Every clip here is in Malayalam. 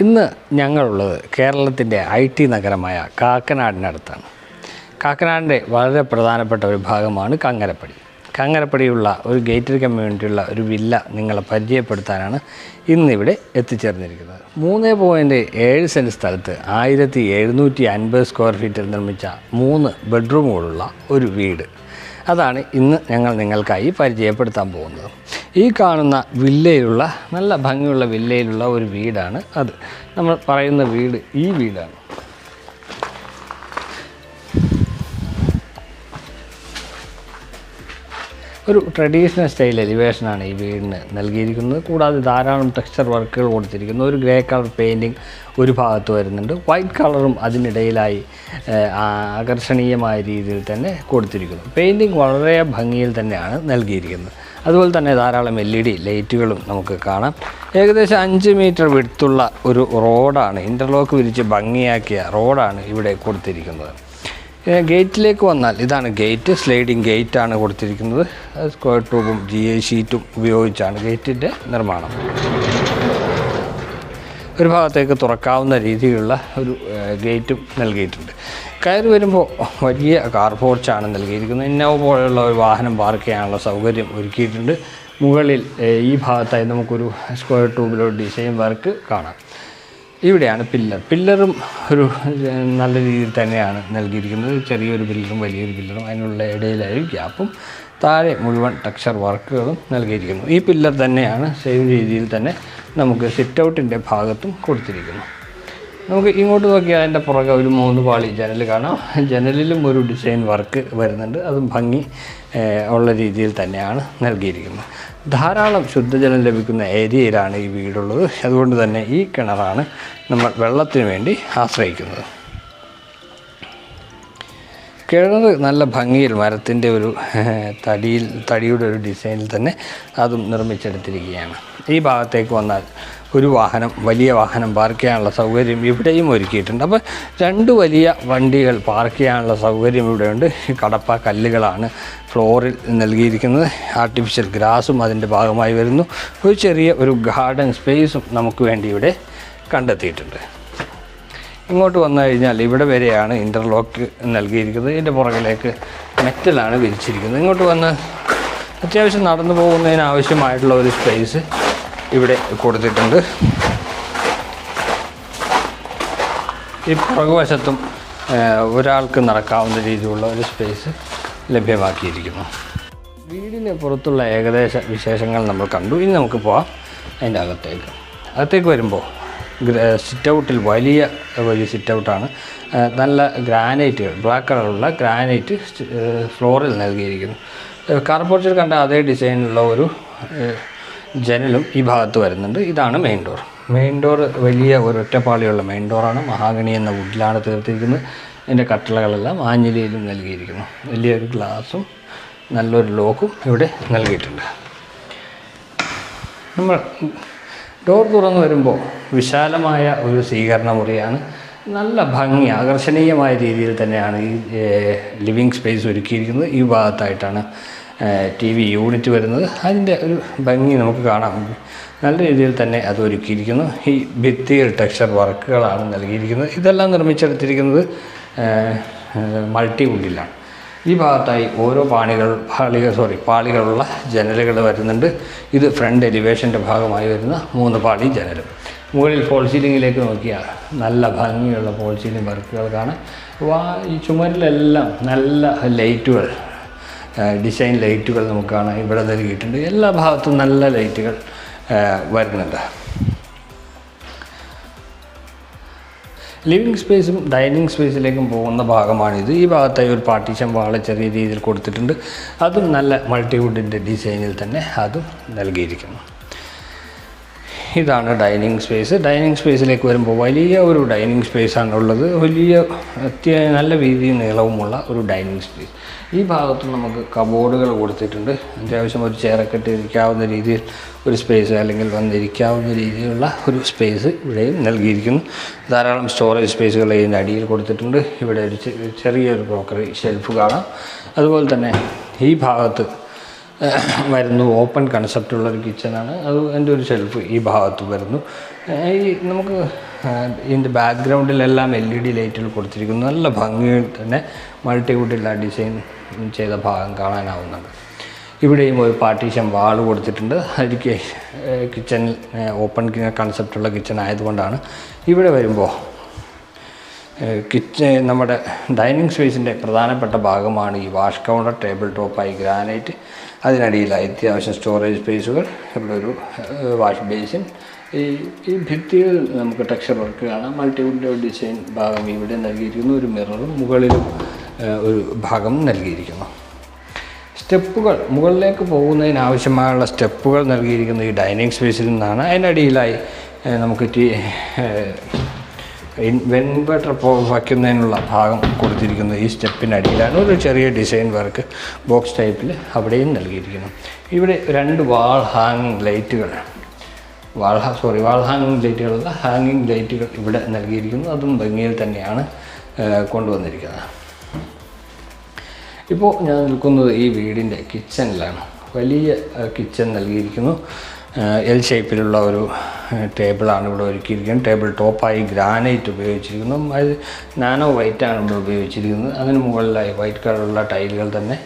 ഇന്ന് ഞങ്ങളുള്ളത് കേരളത്തിന്റെ ഐ ടി നഗരമായ കാക്കനാടിനടുത്താണ്. കാക്കനാടിന്റെ വളരെ പ്രധാനപ്പെട്ട ഒരു ഭാഗമാണ് കങ്ങരപ്പടി. കങ്ങരപ്പടിയുള്ള ഒരു ഗേറ്റഡ് കമ്മ്യൂണിറ്റിയുള്ള ഒരു വില്ല നിങ്ങളെ പരിചയപ്പെടുത്താനാണ് ഇന്നിവിടെ എത്തിച്ചേർന്നിരിക്കുന്നത്. മൂന്ന് പോയിന്റ് ഏഴ് സെന്റ് സ്ഥലത്ത് ആയിരത്തി എഴുന്നൂറ്റി അൻപത് സ്ക്വയർ ഫീറ്റിൽ നിർമ്മിച്ച മൂന്ന് ബെഡ്റൂമുകളുള്ള ഒരു വീട്. അതാണ് ഇന്ന് ഞങ്ങൾ നിങ്ങൾക്കായി പരിചയപ്പെടുത്താൻ പോകുന്നത്. ഈ കാണുന്ന വില്ലയിലുള്ള നല്ല ഭംഗിയുള്ള വില്ലയിലുള്ള ഒരു വീടാണ് അത്. നമ്മൾ പറയുന്ന വീട് ഈ വീടാണ്. ഒരു ട്രഡീഷണൽ സ്റ്റൈൽ എലിവേഷനാണ് ഈ വീടിന് നൽകിയിരിക്കുന്നത്. കൂടാതെ ധാരാളം ടെക്സ്ചർ വർക്കുകൾ കൊടുത്തിരിക്കുന്നു. ഒരു ഗ്രേ കളർ പെയിന്റിങ് ഒരു ഭാഗത്ത് വരുന്നുണ്ട്. വൈറ്റ് കളറും അതിനിടയിലായി ആകർഷണീയമായ രീതിയിൽ തന്നെ കൊടുത്തിരിക്കുന്നു. പെയിന്റിങ് വളരെ ഭംഗിയിൽ തന്നെയാണ് നൽകിയിരിക്കുന്നത്. അതുപോലെ തന്നെ ധാരാളം എൽ ഇ ഡി ലൈറ്റുകളും നമുക്ക് കാണാം. ഏകദേശം അഞ്ച് മീറ്റർ വിടുത്തുള്ള ഒരു റോഡാണ് ഇന്റർലോക്ക് വിരിച്ച് ഭംഗിയാക്കിയ റോഡാണ് ഇവിടെ കൊടുത്തിരിക്കുന്നത്. ഗേറ്റിലേക്ക് വന്നാൽ ഇതാണ് ഗേറ്റ് സ്ലൈഡിങ് ഗേറ്റ് ആണ് കൊടുത്തിരിക്കുന്നത്. സ്ക്വയർ ട്യൂബും ജി എ ഷീറ്റും ഉപയോഗിച്ചാണ് ഗേറ്റിന്റെ നിർമ്മാണം. ഒരു ഭാഗത്തേക്ക് തുറക്കാവുന്ന രീതിയിലുള്ള ഒരു ഗേറ്റും നൽകിയിട്ടുണ്ട്. കയറി വരുമ്പോൾ വലിയ കാർ പോർച്ചാണ് നൽകിയിരിക്കുന്നത്. ഇന്നോവ പോലെയുള്ള ഒരു വാഹനം പാർക്ക് ചെയ്യാനുള്ള സൗകര്യം ഒരുക്കിയിട്ടുണ്ട്. മുകളിൽ ഈ ഭാഗത്തായി നമുക്കൊരു സ്ക്വയർ ട്യൂബിലൊരു ഡിസൈൻ വർക്ക് കാണാം. ഇവിടെയാണ് പില്ലർ. പില്ലറും ഒരു നല്ല രീതിയിൽ തന്നെയാണ് നൽകിയിരിക്കുന്നത്. ചെറിയൊരു പില്ലറും വലിയൊരു പില്ലറും അതിനുള്ള ഇടയിലായി ഗ്യാപ്പും താഴെ മുഴുവൻ ടെക്സ്ചർ വർക്കുകളും നൽകിയിരിക്കുന്നു. ഈ പില്ലർ തന്നെയാണ് സെയിം രീതിയിൽ തന്നെ നമുക്ക് സിറ്റ് ഔട്ടിന്റെ ഭാഗത്തും കൊടുത്തിരിക്കുന്നു. നമുക്ക് ഇങ്ങോട്ട് നോക്കിയാൽ അതിന്റെ പുറകെ ഒരു മൂന്ന് പാളി ജനൽ കാണാം. ജനലിലും ഒരു ഡിസൈൻ വർക്ക് വരുന്നുണ്ട്. അതും ഭംഗി ഉള്ള രീതിയിൽ തന്നെയാണ് നൽകിയിരിക്കുന്നത്. ധാരാളം ശുദ്ധജലം ലഭിക്കുന്ന ഏരിയയിലാണ് ഈ വീടുള്ളത്. അതുകൊണ്ട് തന്നെ ഈ കിണറാണ് നമ്മൾ വെള്ളത്തിന് വേണ്ടി ആശ്രയിക്കുന്നത്. കിണർ നല്ല ഭംഗിയിൽ മരത്തിന്റെ ഒരു തടിയിൽ തടിയുടെ ഒരു ഡിസൈനിൽ തന്നെ അതും നിർമ്മിച്ചെടുത്തിരിക്കുകയാണ്. ഈ ഭാഗത്തേക്ക് വന്നാൽ ഒരു വാഹനം വലിയ വാഹനം പാർക്ക് ചെയ്യാനുള്ള സൗകര്യം ഇവിടെയും ഒരുക്കിയിട്ടുണ്ട്. അപ്പോൾ രണ്ട് വലിയ വണ്ടികൾ പാർക്ക് ചെയ്യാനുള്ള സൗകര്യം ഇവിടെയുണ്ട്. കടപ്പ കല്ലുകളാണ് ഫ്ലോറിൽ നൽകിയിരിക്കുന്നത്. ആർട്ടിഫിഷ്യൽ ഗ്രാസും അതിന്റെ ഭാഗമായി വരുന്നു. ഒരു ചെറിയ ഒരു ഗാർഡൻ സ്പേസും നമുക്ക് വേണ്ടി ഇവിടെ കണ്ടെത്തിയിട്ടുണ്ട്. ഇങ്ങോട്ട് വന്നു കഴിഞ്ഞാൽ ഇവിടെ വരെയാണ് ഇന്റർലോക്ക് നൽകിയിരിക്കുന്നത്. ഇതിന്റെ പുറകിലേക്ക് മെറ്റലാണ് വിരിച്ചിരിക്കുന്നത്. ഇങ്ങോട്ട് വന്ന് അത്യാവശ്യം നടന്നു പോകുന്നതിന് ആവശ്യമായിട്ടുള്ള ഒരു സ്പേസ് ഇവിടെ കൊടുത്തിട്ടുണ്ട്. ഈ പുറകുവശത്തും ഒരാൾക്ക് നടക്കാവുന്ന രീതിയിലുള്ള ഒരു സ്പേസ് ലഭ്യമാക്കിയിരിക്കുന്നു. വീടിന് പുറത്തുള്ള ഏകദേശ വിശേഷങ്ങൾ നമ്മൾ കണ്ടു. ഇനി നമുക്ക് പോവാം അതിന്റെ അകത്തേക്ക്. അകത്തേക്ക് വരുമ്പോൾ സിറ്റ് ഔട്ടിൽ വലിയ വലിയ സിറ്റ് ഔട്ടാണ് നല്ല ഗ്രാനൈറ്റ് ബ്ലാക്ക് കളറുള്ള ഗ്രാനൈറ്റ് ഫ്ലോറിൽ നൽകിയിരിക്കുന്നു. കാർപോർച്ചിൽ കണ്ട അതേ ഡിസൈനുള്ള ഒരു ജനലും ഈ ഭാഗത്ത് വരുന്നുണ്ട്. ഇതാണ് മെയിൻ ഡോർ മെയിൻ ഡോർ വലിയ ഒരു ഒറ്റപ്പാളിയുള്ള മെയിൻ ഡോറാണ് മഹാഗണി എന്ന വുഡിലാണ് തീർത്തിരിക്കുന്നത്. ഇതിന്റെ കട്ടളകളെല്ലാം ആഞ്ഞിലിയിലും നൽകിയിരിക്കുന്നു. വലിയൊരു ഗ്ലാസും നല്ലൊരു ലോക്കും ഇവിടെ നൽകിയിട്ടുണ്ട്. നമ്മൾ ഡോർ തുറന്നു വരുമ്പോൾ വിശാലമായ ഒരു സ്വീകരണ മുറിയാണ്. നല്ല ഭംഗി ആകർഷണീയമായ രീതിയിൽ തന്നെയാണ് ഈ ലിവിങ് സ്പേസ് ഒരുക്കിയിരിക്കുന്നത്. ഈ ഭാഗത്തായിട്ടാണ് ടി വി യൂണിറ്റ് വരുന്നത് അതിന്റെ ഒരു ഭംഗി നമുക്ക് കാണാം നല്ല രീതിയിൽ തന്നെ അത് ഒരുക്കിയിരിക്കുന്നു. ഈ ഭിത്തിയിൽ ടെക്സ്ചർ വർക്കുകളാണ് നൽകിയിരിക്കുന്നത്. ഇതെല്ലാം നിർമ്മിച്ചെടുത്തിരിക്കുന്നത് മൾട്ടി വുഡിലാണ് ഈ ഭാഗത്തായി ഓരോ പാണികൾ പാളികൾ സോറി പാളികളുള്ള ജനലുകൾ വരുന്നുണ്ട്. ഇത് ഫ്രണ്ട് എലിവേഷന്റെ ഭാഗമായി വരുന്ന മൂന്ന് പാളി ജനലും. മുകളിൽ ഫോൾ സീലിങ്ങിലേക്ക് നോക്കിയാൽ നല്ല ഭംഗിയുള്ള ഫോൾ സീലിംഗ് വർക്കുകൾ കാണാം. ഈ ചുമരിലെല്ലാം നല്ല ലൈറ്റുകൾ ഡിസൈൻ ലൈറ്റുകൾ നമുക്ക് കാണാം. ഇവിടെ നൽകിയിട്ടുണ്ട് എല്ലാ ഭാഗത്തും നല്ല ലൈറ്റുകൾ വരുന്നുണ്ട്. ലിവിങ് സ്പേസും ഡൈനിങ് സ്പേസിലേക്കും പോകുന്ന ഭാഗമാണിത്. ഈ ഭാഗത്തായി ഒരു പാർട്ടീഷൻ വാൾ ചെറിയ രീതിയിൽ കൊടുത്തിട്ടുണ്ട്. അതും നല്ല മൾട്ടിവുഡിന്റെ ഡിസൈനിൽ തന്നെ അതും നൽകിയിരിക്കുന്നു. ഇതാണ് ഡൈനിങ് സ്പേസ്. ഡൈനിങ് സ്പേസിലേക്ക് വരുമ്പോൾ വലിയ ഒരു ഡൈനിങ് സ്പേസാണ് ഉള്ളത്. വലിയ നല്ല വീതിയും നീളവുമുള്ള ഒരു ഡൈനിങ് സ്പേസ്. ഈ ഭാഗത്ത് നമുക്ക് കബോർഡുകൾ കൊടുത്തിട്ടുണ്ട്. അത്യാവശ്യം ഒരു ചെയറൊക്കെ ഇരിക്കാവുന്ന രീതിയിൽ ഒരു സ്പേസ് അല്ലെങ്കിൽ വന്നിരിക്കാവുന്ന രീതിയിലുള്ള ഒരു സ്പേസ് ഇവിടെയും നൽകിയിരിക്കുന്നു. ധാരാളം സ്റ്റോറേജ് സ്പേസുകൾ ഇതിന്റെ അടിയിൽ കൊടുത്തിട്ടുണ്ട്. ഇവിടെ ഒരു ചെറിയൊരു ക്രോക്കറി ഷെൽഫ് കാണാം. അതുപോലെ തന്നെ ഈ ഭാഗത്ത് വരുന്നു. ഓപ്പൺ കൺസെപ്റ്റുള്ള ഒരു അത് എന്റെ ഒരു ഷെൽഫ് ഈ ഭാഗത്ത് വരുന്നു. ഈ നമുക്ക് ഇതിന്റെ ബാക്ക്ഗ്രൗണ്ടിലെല്ലാം എൽ ഇ ഡി ലൈറ്റുകൾ കൊടുത്തിരിക്കുന്നു. നല്ല ഭംഗിയിൽ തന്നെ മൾട്ടിവുഡിലുള്ള ഡിസൈൻ ചെയ്ത ഭാഗം കാണാനാവുന്നുണ്ട്. ഇവിടെയും ഒരു പാർട്ടീഷൻ വാൾ കൊടുത്തിട്ടുണ്ട്. അതിലേക്ക് കിച്ചൺ ഓപ്പൺ കൺസെപ്റ്റുള്ള കിച്ചൺ ആയതുകൊണ്ടാണ്. ഇവിടെ വരുമ്പോൾ കിച്ചൺ നമ്മുടെ ഡൈനിങ് സ്പേസിന്റെ പ്രധാനപ്പെട്ട ഭാഗമാണ് ഈ വാഷ് കൗണ്ടർ ടേബിൾ ടോപ്പായി ഗ്രാനൈറ്റ് അതിനടിയിൽ അത്യാവശ്യം സ്റ്റോറേജ് സ്പേസുകൾ ഒരു വാഷ് ബേസിൻ. ഈ ഈ ഭിത്തിയിൽ നമുക്ക് ടെക്സ്ചർ വർക്ക് കാണാം. മൾട്ടി വിൻഡോ ഡിസൈൻ ഭാഗം ഇവിടെ നൽകിയിരിക്കുന്നു. ഒരു മിററും മുകളിലും ഒരു ഭാഗം നൽകിയിരിക്കുന്നു. സ്റ്റെപ്പുകൾ മുകളിലേക്ക് പോകുന്നതിന് ആവശ്യമായുള്ള സ്റ്റെപ്പുകൾ നൽകിയിരിക്കുന്ന ഈ ഡൈനിങ് സ്പേസിൽ നിന്നാണ്. അതിനടിയിലായി നമുക്ക് ടി വെൻബട്ടർ വയ്ക്കുന്നതിനുള്ള ഭാഗം കൊടുത്തിരിക്കുന്നത് ഈ സ്റ്റെപ്പിനടിയിലാണ് ഒരു ചെറിയ ഡിസൈൻ വർക്ക് ബോക്സ് ടൈപ്പിൽ അവിടെയും നൽകിയിരിക്കുന്നു. ഇവിടെ രണ്ട് വാൾ ഹാങ്ങിങ് ലൈറ്റുകൾ വാൾ സോറി വാൾ ഹാങ്ങിങ് ലൈറ്റുകളല്ല ഹാങ്ങിങ് ലൈറ്റുകൾ ഇവിടെ നൽകിയിരിക്കുന്നു. അതും ഭംഗിയിൽ തന്നെയാണ് കൊണ്ടുവന്നിരിക്കുന്നത്. ഇപ്പോൾ ഞാൻ നിൽക്കുന്നത് ഈ വീടിന്റെ കിച്ചണിലാണ്. വലിയ കിച്ചൺ നൽകിയിരിക്കുന്നു. എൽ ഷേപ്പിലുള്ള ഒരു ടേബിളാണ് ഇവിടെ ഒരുക്കിയിരിക്കുന്നത്. ടേബിൾ ടോപ്പായി ഗ്രാനൈറ്റ് ഉപയോഗിച്ചിരിക്കുന്നു. അത് നാനോ വൈറ്റാണ് ഇവിടെ ഉപയോഗിച്ചിരിക്കുന്നത്. അതിന് മുകളിലായി വൈറ്റ് കളറുള്ള ടൈലുകൾ തന്നെ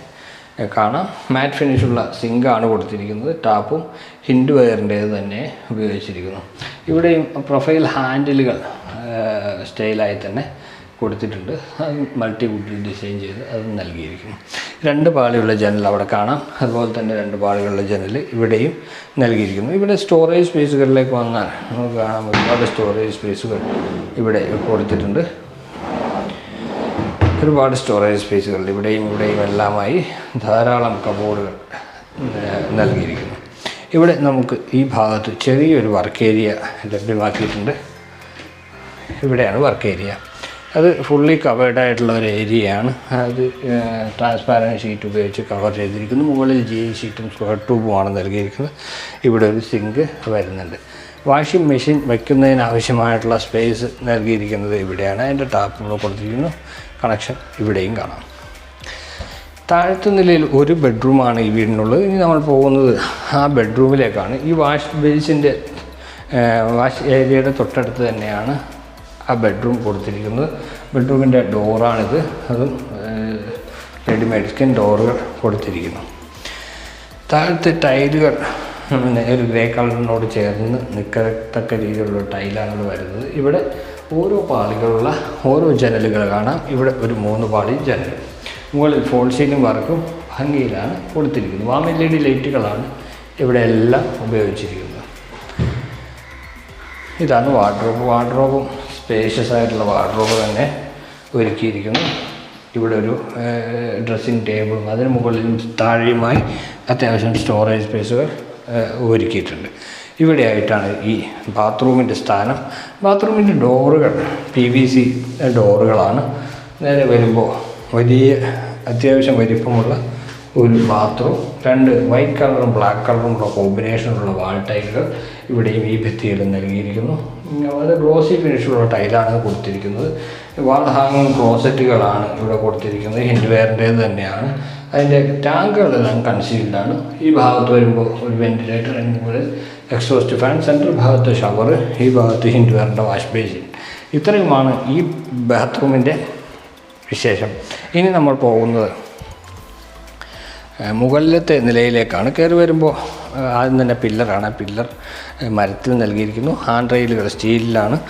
കാണാം. മാറ്റ് ഫിനിഷുള്ള സിങ്കാണ് കൊടുത്തിരിക്കുന്നത്. ടാപ്പും ഹിൻഡ് വയറിന്റേത് തന്നെ ഉപയോഗിച്ചിരിക്കുന്നു. ഇവിടെയും പ്രൊഫൈൽ ഹാൻഡിലുകൾ സ്റ്റൈലായി തന്നെ കൊടുത്തിട്ടുണ്ട്. അത് മൾട്ടി വുഡിൽ ഡിസൈൻ ചെയ്ത് അത് നൽകിയിരിക്കുന്നു. രണ്ട് പാളിയുള്ള ജനൽ അവിടെ കാണാം. അതുപോലെ തന്നെ രണ്ട് പാളികളുള്ള ജനൽ ഇവിടെയും നൽകിയിരിക്കുന്നു. ഇവിടെ സ്റ്റോറേജ് സ്പേസുകളിലേക്ക് വന്നാൽ നമുക്ക് കാണാം ഒരുപാട് സ്റ്റോറേജ് സ്പേസുകൾ ഇവിടെ കൊടുത്തിട്ടുണ്ട്. ഒരുപാട് സ്റ്റോറേജ് സ്പേസുകൾ ഇവിടെയും ഇവിടെയും എല്ലാമായി ധാരാളം കബോർഡുകൾ നൽകിയിരിക്കുന്നു. ഇവിടെ നമുക്ക് ഈ ഭാഗത്ത് ചെറിയൊരു വർക്ക് ഏരിയ ലഭ്യമാക്കിയിട്ടുണ്ട്. ഇവിടെയാണ് വർക്ക് ഏരിയ അത് ഫുള്ളി കവേർഡ് ആയിട്ടുള്ള ഒരു ഏരിയയാണ് അത് ട്രാൻസ്പാരന്റ് ഷീറ്റ് ഉപയോഗിച്ച് കവർ ചെയ്തിരിക്കുന്നു. മുകളിൽ ജി ഷീറ്റും സ്ക്വയർ ട്യൂബുമാണ് നൽകിയിരിക്കുന്നത്. ഇവിടെ ഒരു സിങ്ക് വരുന്നുണ്ട്. വാഷിംഗ് മെഷീൻ വയ്ക്കുന്നതിന് ആവശ്യമായിട്ടുള്ള സ്പേസ് നൽകിയിരിക്കുന്നത് ഇവിടെയാണ്. അതിന്റെ ടാപ്പ് ഇവിടെ കൊടുത്തിരിക്കുന്നു. കണക്ഷൻ ഇവിടെയും കാണാം. താഴത്തെ നിലയിൽ ഒരു ബെഡ്റൂമാണ് ഈ വീടിനുള്ളത്. ഇനി നമ്മൾ പോകുന്നത് ആ ബെഡ്റൂമിലേക്കാണ് ഈ വാഷ് ബേസിന്റെ വാഷ് ഏരിയയുടെ തൊട്ടടുത്ത് തന്നെയാണ് ആ ബെഡ്റൂം കൊടുത്തിരിക്കുന്നത്. ബെഡ്റൂമിന്റെ ഡോറാണിത് അതും റെഡിമെയ്ഡ് സ്കിൻ ഡോറുകൾ കൊടുത്തിരിക്കുന്നു. താഴത്തെ ടൈലുകൾ ഒരു ഗ്രേ കളറിനോട് ചേർന്ന് നിൽക്കത്തക്ക രീതിയിലുള്ള ടൈലാണ് വരുന്നത്. ഇവിടെ ഓരോ പാളികളുള്ള ഓരോ ജനലുകൾ കാണാം. ഇവിടെ ഒരു മൂന്ന് പാളി ജനൽ. മുകളിൽ ഫോൾ സീലിംഗ് വർക്കും ഭംഗിയിലാണ് കൊടുത്തിരിക്കുന്നത്. വാം എൽ ഇ ഡി ലൈറ്റുകളാണ് ഇവിടെ എല്ലാം ഉപയോഗിച്ചിരിക്കുന്നത്. ഇതാണ് വാർഡ്രോബ് വാർഡ്രോബും സ്പേഷ്യസ് ആയിട്ടുള്ള വാർഡ്രോബ് തന്നെ ഒരുക്കിയിരിക്കുന്നു. ഇവിടെ ഒരു ഡ്രസ്സിങ് ടേബിളും അതിന് മുകളിലും താഴെയുമായി അത്യാവശ്യം സ്റ്റോറേജ് സ്പേസുകൾ ഒരുക്കിയിട്ടുണ്ട്. ഇവിടെയായിട്ടാണ് ഈ ബാത്റൂമിന്റെ സ്ഥാനം. ബാത്റൂമിന്റെ ഡോറുകൾ പി വി സി ഡോറുകളാണ്. നേരെ വരുമ്പോൾ വലിയ അത്യാവശ്യം വലിപ്പമുള്ള ഒരു ബാത്റൂം. രണ്ട് വൈറ്റ് കളറും ബ്ലാക്ക് കളറും കളറുമുള്ള കോമ്പിനേഷനുള്ള വാൾ ടൈലുകൾ ഇവിടെയും ഈ ഭിത്തിയിലും നൽകിയിരിക്കുന്നു. വളരെ ഗ്ലോസി ഫിനിഷുള്ള ടൈലാണ് കൊടുത്തിരിക്കുന്നത്. വാൾ ഹാങ്ങിങ് ക്ലോസറ്റുകളാണ് ഇവിടെ കൊടുത്തിരിക്കുന്നത്. ഹിൻഡ്വെയറിന്റേത് തന്നെയാണ്. അതിന്റെ ടാങ്കുകളെല്ലാം കൺസീൽഡാണ് ഈ ഭാഗത്ത് വരുമ്പോൾ ഒരു വെന്റിലേറ്റർ മുകളിൽ എക്സോസ്റ്റ് ഫാൻ സെൻട്രൽ ഭാഗത്ത് ഷവർ ഈ ഭാഗത്ത് ഹിൻഡ്വെയറിന്റെ വാഷ് ബേസിൻ ഇത്രയുമാണ് ഈ ബാത്റൂമിന്റെ വിശേഷം. ഇനി നമ്മൾ പോകുന്നത് മുകളിലത്തെ നിലയിലേക്കാണ്. കയറി വരുമ്പോൾ ആദ്യം തന്നെ പില്ലറാണ് പില്ലർ മരത്തിൽ നൽകിയിരിക്കുന്നു. ഹാൻഡ് റെയിലുകൾ സ്റ്റീലിലാണ്.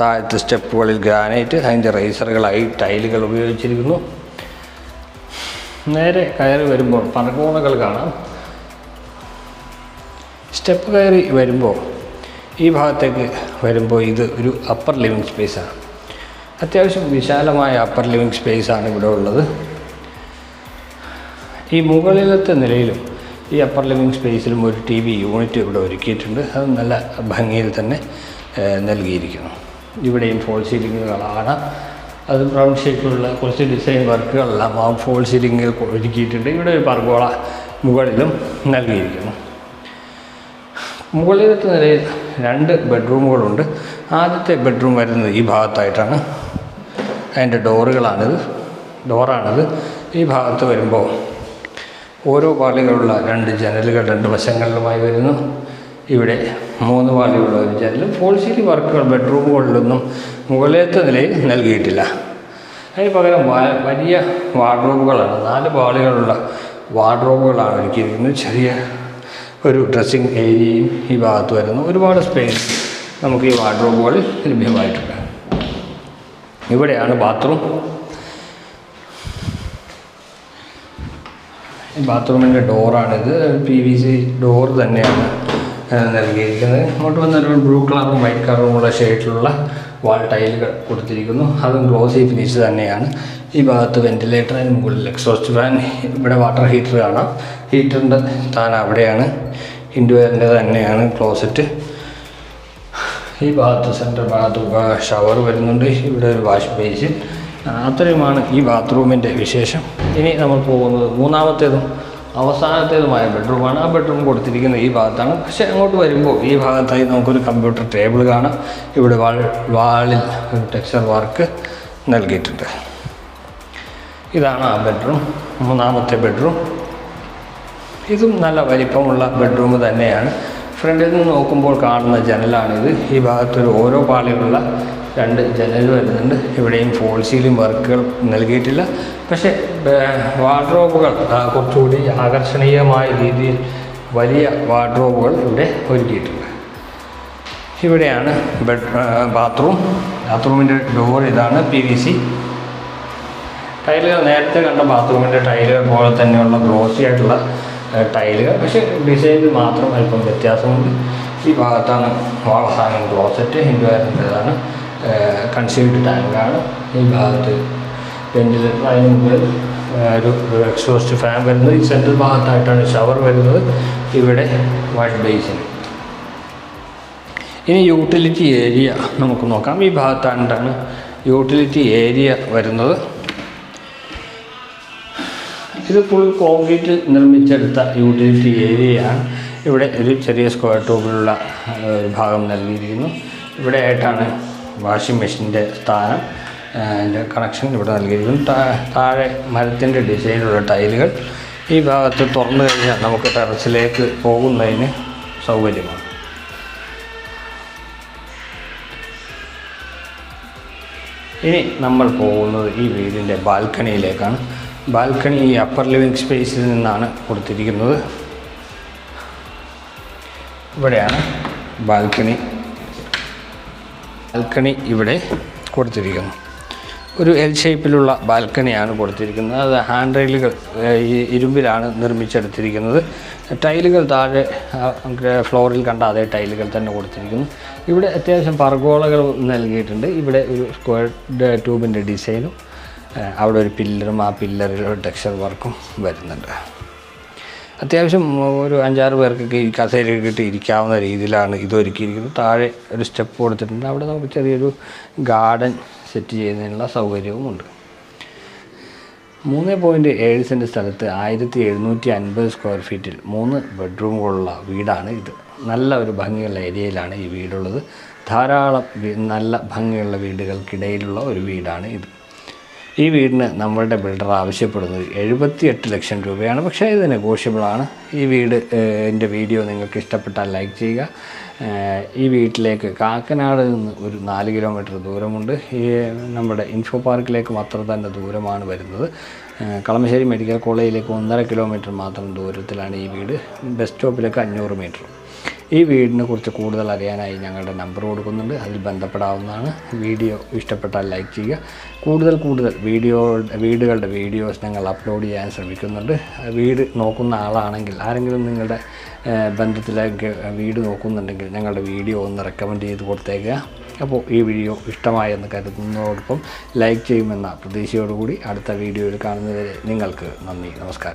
താഴത്തെ സ്റ്റെപ്പുകളിൽ ഗ്രാനൈറ്റ് അതിന്റെ റേസറുകളായി ടൈലുകൾ ഉപയോഗിച്ചിരിക്കുന്നു. നേരെ കയറി വരുമ്പോൾ പനകോണകൾ കാണാം. സ്റ്റെപ്പ് കയറി വരുമ്പോൾ ഈ ഭാഗത്തേക്ക് വരുമ്പോൾ ഇത് ഒരു അപ്പർ ലിവിങ് സ്പേസാണ് അത്യാവശ്യം വിശാലമായ അപ്പർ ലിവിങ് സ്പേസാണ് ഇവിടെ ഉള്ളത്. ഈ മുകളിലത്തെ നിലയിലും ഈ അപ്പർ ലിവിങ് സ്പേസിലും ഒരു ടി വി യൂണിറ്റ് ഇവിടെ ഒരുക്കിയിട്ടുണ്ട്. അത് നല്ല ഭംഗിയിൽ തന്നെ നൽകിയിരിക്കുന്നു. ഇവിടെയും ഫോൾ സീലിങ്ങുകളാണ് അത് ബ്രൗൺ ഷേപ്പിലുള്ള കുറച്ച് ഡിസൈൻ വർക്കുകളെല്ലാം ആ ഫോൾ സീലിങ്ങിൽ ഒരുക്കിയിട്ടുണ്ട്. ഇവിടെ ഒരു പർഗോള മുകളിലും നൽകിയിരിക്കുന്നു. മുകളിലത്തെ നിലയിൽ രണ്ട് ബെഡ്റൂമുകളുണ്ട് ആദ്യത്തെ ബെഡ്റൂം വരുന്നത് ഈ ഭാഗത്തായിട്ടാണ്. അതിന്റെ ഡോറുകളാണിത് ഡോറാണിത് ഈ ഭാഗത്ത് വരുമ്പോൾ ഓരോ പാളികളുള്ള രണ്ട് ജനലുകൾ രണ്ട് വശങ്ങളിലുമായി വരുന്നു. ഇവിടെ മൂന്ന് പാളിയുള്ള ഒരു ജനലും ഫോൾസീലി വർക്കുകൾ ബെഡ്റൂമുകളിലൊന്നും മുകളിലത്തെ നിലയിൽ നൽകിയിട്ടില്ല. അതിന് പകരം വലിയ വാർഡ്രോബുകളാണ് നാല് പാളികളുള്ള വാർഡ്രോബുകളാണ് ഒരുക്കിയിരിക്കുന്നത് ചെറിയ ഒരു ഡ്രസ്സിങ് ഏരിയയും ഈ ഭാഗത്ത് വരുന്നു. ഒരുപാട് സ്പേസ് നമുക്ക് ഈ വാർഡ്രോബുകളിൽ ലഭ്യമായിട്ടുണ്ട്. ഇവിടെയാണ് ബാത്റൂം ബാത്റൂമിന്റെ ഡോറാണിത്. പി വി സി ഡോർ തന്നെയാണ് നൽകിയിരിക്കുന്നത്. ഇങ്ങോട്ട് വന്നൊരു ബ്ലൂ കളറും വൈറ്റ് കളറുമുള്ള ഷെയ്ഡിലുള്ള വാൾ ടൈലുകൾ കൊടുത്തിരിക്കുന്നു. അതും ഗ്ലോസി ഫിനിഷ് തന്നെയാണ്. ഈ ഭാഗത്ത് വെന്റിലേറ്റർ അതിന് മുകളിൽ എക്സോസ്റ്റ് ഫാൻ ഇവിടെ വാട്ടർ ഹീറ്റർ കാണാം. ഹീറ്ററിന്റെ താൻ അവിടെയാണ്. ഇൻഡുവറിന്റെ തന്നെയാണ് ക്ലോസറ്റ്. ഈ ഭാഗത്ത് സെന്റർ ഭാഗത്ത് ഷവർ വരുന്നുണ്ട്. ഇവിടെ ഒരു വാഷ് ബേസിൻ അത്രയുമാണ് ഈ ബാത്റൂമിന്റെ വിശേഷം. ഇനി നമ്മൾ പോകുന്നത് മൂന്നാമത്തേതും അവസാനത്തേതുമായ ബെഡ്റൂമാണ്. ആ ബെഡ്റൂം കൊടുത്തിരിക്കുന്നത് ഈ ഭാഗത്താണ്. പക്ഷേ അങ്ങോട്ട് വരുമ്പോൾ ഈ ഭാഗത്തായി നമുക്കൊരു കമ്പ്യൂട്ടർ ടേബിൾ കാണാം. ഇവിടെ വാൾ വാളിൽ ഒരു ടെക്സ്ചർ വർക്ക് നൽകിയിട്ടുണ്ട്. ഇതാണ് ആ ബെഡ്റൂം മൂന്നാമത്തെ ബെഡ്റൂം. ഇതും നല്ല വലിപ്പമുള്ള ബെഡ്റൂം തന്നെയാണ്. ഫ്രണ്ടിൽ നിന്ന് നോക്കുമ്പോൾ കാണുന്ന ജനലാണിത്. ഈ ഭാഗത്തൊരു ഓരോ പാളികളുള്ള രണ്ട് ജനൽ വരുന്നുണ്ട്. ഇവിടെയും ഫോൾ സീലിംഗ് വർക്കുകൾ നൽകിയിട്ടില്ല. പക്ഷേ വാർഡ്രോബുകൾ കുറച്ചുകൂടി ആകർഷണീയമായ രീതിയിൽ വലിയ വാർഡ്രോബുകൾ ഇവിടെ ഒരുക്കിയിട്ടുണ്ട്. ഇവിടെയാണ് ബെഡ് ബാത്റൂം ബാത്റൂമിന്റെ ഡോർ ഇതാണ് പി വി സി ടൈലുകൾ നേരത്തെ കണ്ട ബാത്റൂമിന്റെ ടൈലുകൾ പോലെ തന്നെയുള്ള ഗ്ലോസി ആയിട്ടുള്ള ടൈലുകൾ പക്ഷേ ഡിസൈനിൽ മാത്രം അല്പം വ്യത്യാസമുണ്ട്. ഈ ഭാഗത്താണ് വാൾ ഹാങ്ങിങ് ക്ലോസറ്റ് ഹിന്ദുവാരന്റേതാണ് കൺസീവ്ഡ് ടാങ്കാണ് ഈ ഭാഗത്ത് വെന്റിലേറ്റർ അതിന് മുകളിൽ ഒരു എക്സോസ്റ്റ് ഫാൻ വരുന്നത്. ഈ സെൻട്രൽ ഭാഗത്തായിട്ടാണ് ഷവർ വരുന്നത്. ഇവിടെ വാഷ് ബേസിൻ ഇനി യൂട്ടിലിറ്റി ഏരിയ നമുക്ക് നോക്കാം. ഈ ഭാഗത്തായിട്ടാണ് യൂട്ടിലിറ്റി ഏരിയ വരുന്നത്. ഇത് ഫുൾ കോൺക്രീറ്റ് നിർമ്മിച്ചെടുത്ത യൂട്ടിലിറ്റി ഏരിയയാണ്. ഇവിടെ ഒരു ചെറിയ സ്ക്വയർ ട്യൂബിലുള്ള ഭാഗം നൽകിയിരിക്കുന്നു. ഇവിടെ ആയിട്ടാണ് വാഷിംഗ് മെഷീന്റെ സ്ഥാനം അതിന്റെ കണക്ഷൻ ഇവിടെ നൽകിയിരിക്കുന്നു. താഴെ മരത്തിന്റെ ഡിസൈനിലുള്ള ടൈലുകൾ. ഈ ഭാഗത്ത് തുറന്നു കഴിഞ്ഞാൽ നമുക്ക് ടെറസിലേക്ക് പോകുന്നതിന് സൗകര്യമാണ്. ഇനി നമ്മൾ പോകുന്നത് ഈ വീടിന്റെ ബാൽക്കണിയിലേക്കാണ്. ബാൽക്കണി ഈ അപ്പർ ലിവിങ് സ്പേസിൽ നിന്നാണ് കൊടുത്തിരിക്കുന്നത്. ഇവിടെയാണ് ബാൽക്കണി. ബാൽക്കണി ഇവിടെ കൊടുത്തിരിക്കുന്നു. ഒരു എൽ ഷേപ്പിലുള്ള ബാൽക്കണിയാണ് കൊടുത്തിരിക്കുന്നത്. അത് ഹാൻഡ് റെയിലുകൾ ഇരുമ്പിലാണ് നിർമ്മിച്ചെടുത്തിരിക്കുന്നത്. ടൈലുകൾ താഴെ ഫ്ലോറിൽ കണ്ട അതേ ടൈലുകൾ തന്നെ കൊടുത്തിരിക്കുന്നു. ഇവിടെ അത്യാവശ്യം പർഗോളകൾ നൽകിയിട്ടുണ്ട്. ഇവിടെ ഒരു സ്ക്വയർ ട്യൂബിന്റെ ഡിസൈനും അവിടെ ഒരു പില്ലറും ആ പില്ലറിൽ ഒരു ടെക്സ്ചർ വർക്കും വരുന്നുണ്ട്. അത്യാവശ്യം ഒരു അഞ്ചാറ് പേർക്കൊക്കെ ഈ കസേരയൊക്കെ ഇട്ട് ഇരിക്കാവുന്ന രീതിയിലാണ് ഇതൊരുക്കിയിരിക്കുന്നത് താഴെ ഒരു സ്റ്റെപ്പ് കൊടുത്തിട്ടുണ്ട്. അവിടെ നമുക്ക് ചെറിയൊരു ഗാർഡൻ സെറ്റ് ചെയ്യുന്നതിനുള്ള സൗകര്യവുമുണ്ട്. മൂന്ന് പോയിന്റ് ഏഴ് സെന്റ് സ്ഥലത്ത് ആയിരത്തി എഴുന്നൂറ്റി അൻപത് സ്ക്വയർ ഫീറ്റിൽ മൂന്ന് ബെഡ്റൂമുകളുള്ള വീടാണ് ഇത്. നല്ല ഒരു ഭംഗിയുള്ള ഏരിയയിലാണ് ഈ വീടുള്ളത്. ധാരാളം നല്ല ഭംഗിയുള്ള വീടുകൾക്കിടയിലുള്ള ഒരു വീടാണ് ഇത്. ഈ വീടിന് നമ്മളുടെ ബിൽഡർ ആവശ്യപ്പെടുന്നത് എഴുപത്തിയെട്ട് ലക്ഷം രൂപയാണ്. പക്ഷേ ഇത് നെഗോഷ്യബിളാണ് ഈ വീട് എന്റെ വീഡിയോ നിങ്ങൾക്ക് ഇഷ്ടപ്പെട്ടാൽ ലൈക്ക് ചെയ്യുക. ഈ വീട്ടിലേക്ക് കാക്കനാട് നിന്ന് ഒരു നാല് കിലോമീറ്റർ ദൂരമുണ്ട്. ഈ നമ്മുടെ ഇൻഫോ പാർക്കിലേക്ക് മാത്രം തന്നെ ദൂരമാണ് വരുന്നത്. കളമശ്ശേരി മെഡിക്കൽ കോളേജിലേക്ക് ഒന്നര കിലോമീറ്റർ മാത്രം ദൂരത്തിലാണ് ഈ വീട്. ബസ് സ്റ്റോപ്പിലേക്ക് അഞ്ഞൂറ് മീറ്റർ ഈ വീടിനെ കുറിച്ച് കൂടുതൽ അറിയാനായി ഞങ്ങളുടെ നമ്പർ കൊടുക്കുന്നുണ്ട്. അതിൽ ബന്ധപ്പെടാവുന്നതാണ്. വീഡിയോ ഇഷ്ടപ്പെട്ടാൽ ലൈക്ക് ചെയ്യുക. കൂടുതൽ കൂടുതൽ വീഡിയോ വീടുകളുടെ വീഡിയോസ് ഞങ്ങൾ അപ്ലോഡ് ചെയ്യാൻ ശ്രമിക്കുന്നുണ്ട്. വീട് നോക്കുന്ന ആളാണെങ്കിൽ ആരെങ്കിലും നിങ്ങളുടെ ബന്ധത്തിലേക്ക് വീട് നോക്കുന്നുണ്ടെങ്കിൽ ഞങ്ങളുടെ വീഡിയോ ഒന്ന് റെക്കമെൻഡ് ചെയ്ത് കൊടുത്തേക്കുക. അപ്പോൾ ഈ വീഡിയോ ഇഷ്ടമായെന്ന് കരുതുന്നതോടൊപ്പം ലൈക്ക് ചെയ്യുമെന്ന പ്രതീക്ഷയോടുകൂടി അടുത്ത വീഡിയോയിൽ കാണുന്നവരെ നിങ്ങൾക്ക് നന്ദി നമസ്കാരം.